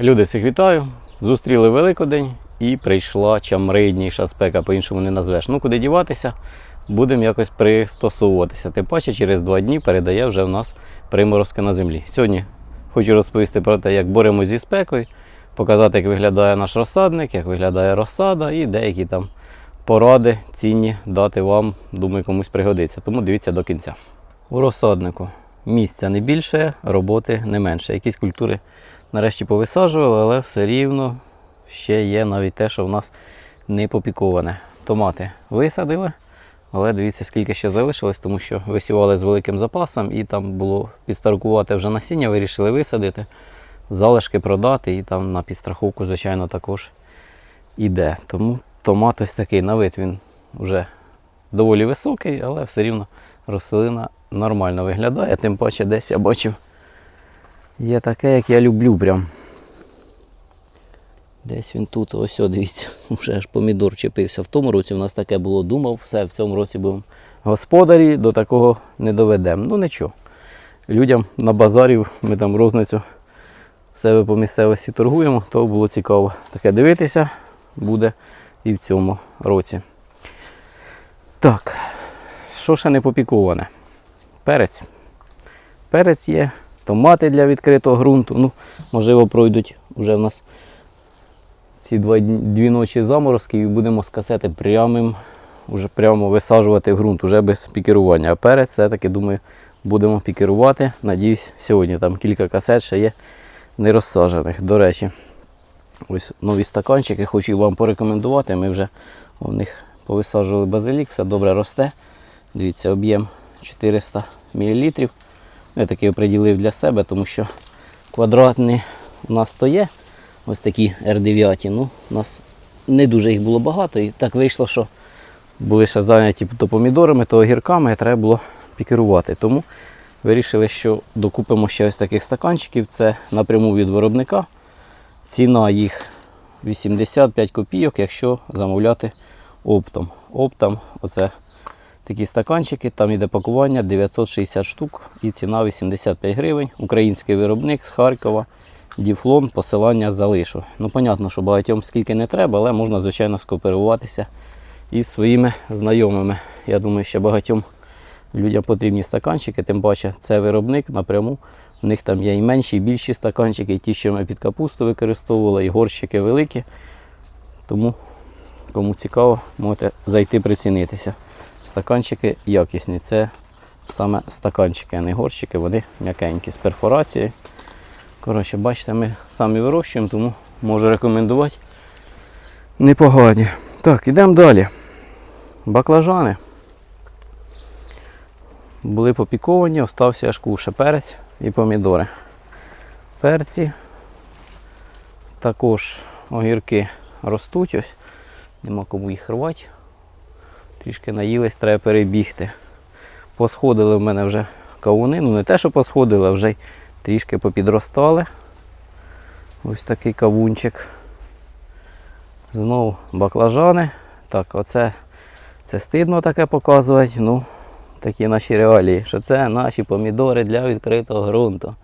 Люди всіх вітаю. Зустріли Великодень і прийшла чамридніша спека, по-іншому не назвеш. Ну, куди діватися, будемо якось пристосовуватися. Тим паче, через два дні передає вже в нас приморозки на землі. Сьогодні хочу розповісти про те, як боремося зі спекою, показати, як виглядає наш розсадник, як виглядає розсада і деякі там поради цінні дати вам, думаю, комусь пригодиться. Тому дивіться до кінця. У розсаднику місця не більше, роботи не менше. Якісь культури нарешті повисаджували, але все рівно ще є навіть те, що в нас не попіковане. Томати висадили, але дивіться, скільки ще залишилось, тому що висівали з великим запасом і там було підстаркувати вже насіння, вирішили висадити, залишки продати і там на підстраховку, звичайно, також іде. Тому томат ось такий на вид він вже доволі високий, але все рівно рослина нормально виглядає. Тим паче десь я бачив є таке, як я люблю прям. Десь він тут, ось, о, дивіться, вже аж помідор чепився. В тому році в нас таке було, думав, все, в цьому році будемо господарі, до такого не доведемо. Ну нічого. Людям на базарі ми там розницю себе по місцевості торгуємо, то було цікаво. Таке дивитися буде і в цьому році. Так, що ще не попіковане? Перець. Перець є, томати для відкритого ґрунту. Ну, можливо, пройдуть вже в нас ці два, дві ночі заморозки і будемо з касети прямим, уже прямо висаджувати ґрунт, уже без пікерування. А перець все-таки, думаю, будемо пікерувати. Надіюсь, сьогодні там кілька касет ще є не розсаджених. До речі, ось нові стаканчики хочу вам порекомендувати. Ми вже у них повисаджували базилік, все добре росте. Дивіться, об'єм 400 мл. Я такий оприділив для себе, тому що квадратний у нас то є. Ось такі R9. Ну, у нас не дуже їх було багато. І так вийшло, що були ще зайняті то помідорами, то огірками, і треба було пікерувати. Тому вирішили, що докупимо ще ось таких стаканчиків. Це напряму від виробника. Ціна їх 85 копійок, якщо замовляти оптом. Оптом оце такі стаканчики, там іде пакування 960 штук і ціна 85 гривень. Український виробник з Харкова. Діфлон, посилання залишу. Ну, понятно, що багатьом скільки не треба, але можна, звичайно, скооперуватися із своїми знайомими. Я думаю, що багатьом людям потрібні стаканчики, тим паче це виробник напряму. У них там є і менші, і більші стаканчики, і ті, що ми під капусту використовували, і горщики великі. Тому, кому цікаво, можете зайти прицінитися. Стаканчики якісні. Це саме стаканчики, а не горщики, вони м'якенькі з перфорацією. Коротше, бачите, ми самі вирощуємо, тому можу рекомендувати. Непогані. Так, йдемо далі. Баклажани. Були попіковані, остався аж куше перець і помідори. Перці. Також огірки ростуть ось. Нема кому їх рвати. Трішки наїлись, треба перебігти. Посходили в мене вже кавуни. Ну не те, що посходили, а вже трішки попідростали. Ось такий кавунчик. Знову баклажани. Так, оце це стидно таке показувати. Ну, такі наші реалії, що це наші помідори для відкритого ґрунту.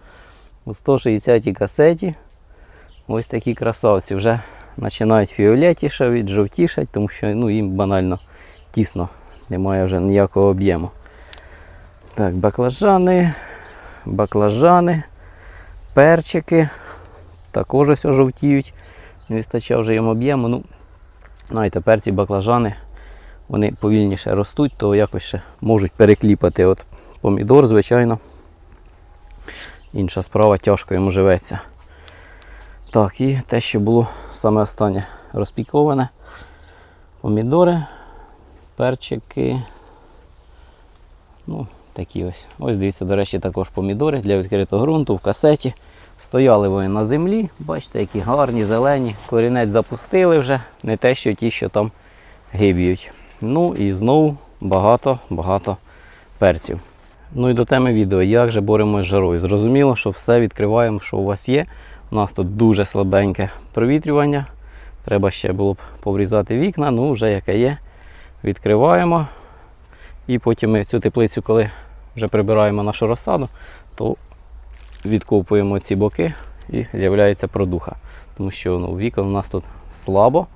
У 160 касеті ось такі красавці вже починають фіолетішати, жовтішати, тому що ну, їм банально тісно, немає вже ніякого об'єму. Так, баклажани, баклажани, перчики. Також ось жовтіють. Не вистачає вже їм об'єму. Ну, знаєте, перці баклажани, вони повільніше ростуть, то якось ще можуть перекліпати от помідор, звичайно. Інша справа тяжко йому живеться. Так, і те, що було саме останнє розпіковане. Помідори, перчики. Ну, такі ось. Ось дивіться, до речі, також помідори для відкритого ґрунту в касеті. Стояли вони на землі, бачите, які гарні, зелені. Корінець запустили вже, не те, що ті, що там гиб'ють. Ну і знову багато-багато перців. Ну і до теми відео, як же боремось з жарою. Зрозуміло, що все відкриваємо, що у вас є. У нас тут дуже слабеньке провітрювання. Треба ще було б поврізати вікна, ну вже яке є. Відкриваємо. І потім ми цю теплицю, коли вже прибираємо нашу розсаду, то відкопуємо ці боки і з'являється продуха. Тому що ну, вікон у нас тут слабо,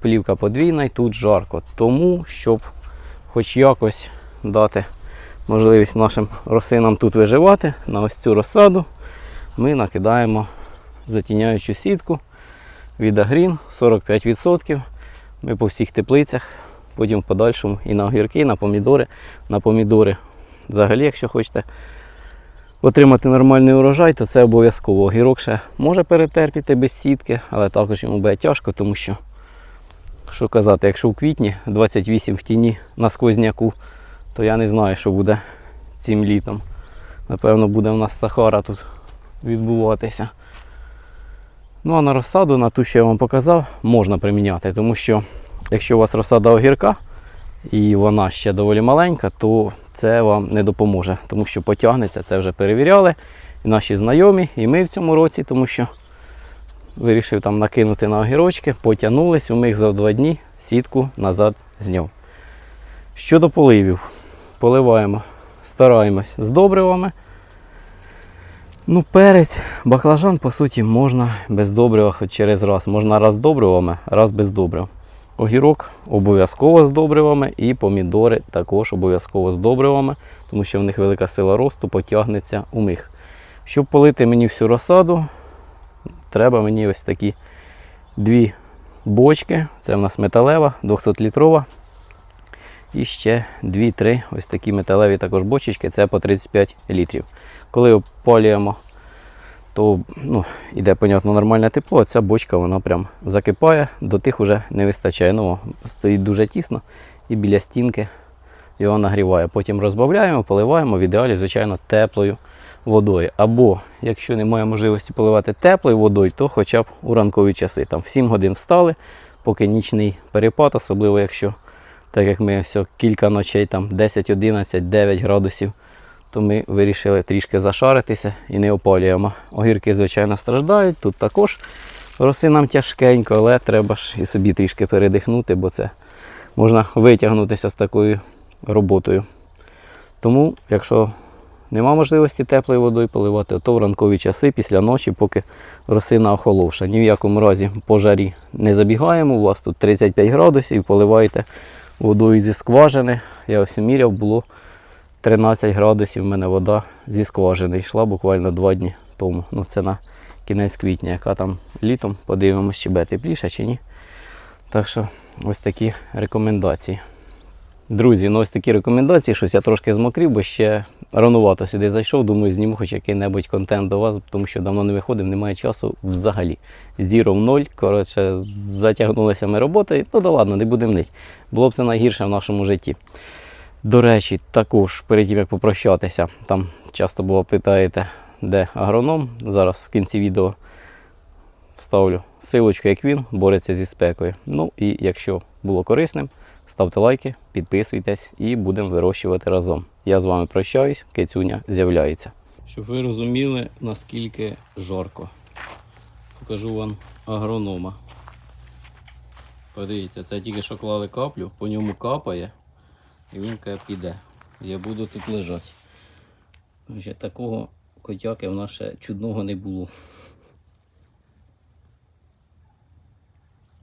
плівка подвійна і тут жарко. Тому, щоб хоч якось дати можливість нашим рослинам тут виживати, на ось цю розсаду ми накидаємо затіняючу сітку від Агрін 45%. Ми по всіх теплицях, потім в подальшому і на огірки, і на помідори. На помідори взагалі, якщо хочете отримати нормальний урожай, то це обов'язково. Огірок ще може перетерпіти без сітки, але також йому буде тяжко, тому що, що казати, якщо в квітні 28 в тіні на сквозняку, то я не знаю, що буде цим літом. Напевно, буде у нас Сахара тут відбуватися. Ну а на розсаду, на ту, що я вам показав, можна приміняти, тому що якщо у вас розсада огірка і вона ще доволі маленька, то це вам не допоможе, тому що потягнеться, це вже перевіряли. І наші знайомі, і ми в цьому році, тому що вирішив там накинути на огірочки, потягнулись, у них за два дні сітку назад зняв. Щодо поливів, поливаємо, стараємось з добривами. Ну, перець, баклажан, по суті, можна без добрива через раз. Можна раз з добривами, раз без добрив. Огірок обов'язково з добривами і помідори також обов'язково з добривами, тому що в них велика сила росту потягнеться у них. Щоб полити мені всю розсаду, треба мені ось такі дві бочки. Це в нас металева, 200-літрова. І ще 2-3 ось такі металеві також бочечки, це по 35 літрів. Коли опалюємо, то ну, іде, понятно, нормальне тепло, а ця бочка вона прям закипає, до тих вже не вистачає. Ну, стоїть дуже тісно і біля стінки його нагріває. Потім розбавляємо, поливаємо в ідеалі, звичайно, теплою водою. Або, якщо немає можливості поливати теплою водою, то хоча б у ранкові часи. Там в 7 годин встали, поки нічний перепад, особливо якщо, так як ми все, кілька ночей, там 10, 11, 9 градусів то ми вирішили трішки зашаритися і не опалюємо. Огірки, звичайно, страждають. Тут також роси нам тяжкенько, але треба ж і собі трішки передихнути, бо це можна витягнутися з такою роботою. Тому, якщо нема можливості теплою водою поливати, то в ранкові часи після ночі, поки росина охоловша. Ні в якому разі по жарі не забігаємо. У вас тут 35 градусів, поливаєте водою зі скважини. Я ось міряв, було 13 градусів в мене вода зі скважини йшла буквально два дні тому. Ну це на кінець квітня, яка там літом, подивимось, чи буде тепліше чи ні. Так що ось такі рекомендації. Друзі, ну ось такі рекомендації, щось я трошки змокрів, бо ще ранувато сюди зайшов. Думаю, зніму хоч який-небудь контент до вас, тому що давно не виходив, немає часу взагалі. Зіро в ноль. Коротше, затягнулися ми роботою. Ну да ладно, не будемо нить. Було б це найгірше в нашому житті. До речі, також перед тим як попрощатися, там часто було питаєте, де агроном. Зараз в кінці відео вставлю силочку, як він бореться зі спекою. Ну і якщо було корисним, ставте лайки, підписуйтесь і будемо вирощувати разом. Я з вами прощаюсь, кицюня з'являється. Щоб ви розуміли, наскільки жарко. Покажу вам агронома. Подивіться, це тільки що клали каплю, по ньому капає. І він каже, піде. Я буду тут лежати. Такого котяки в нас ще чудного не було.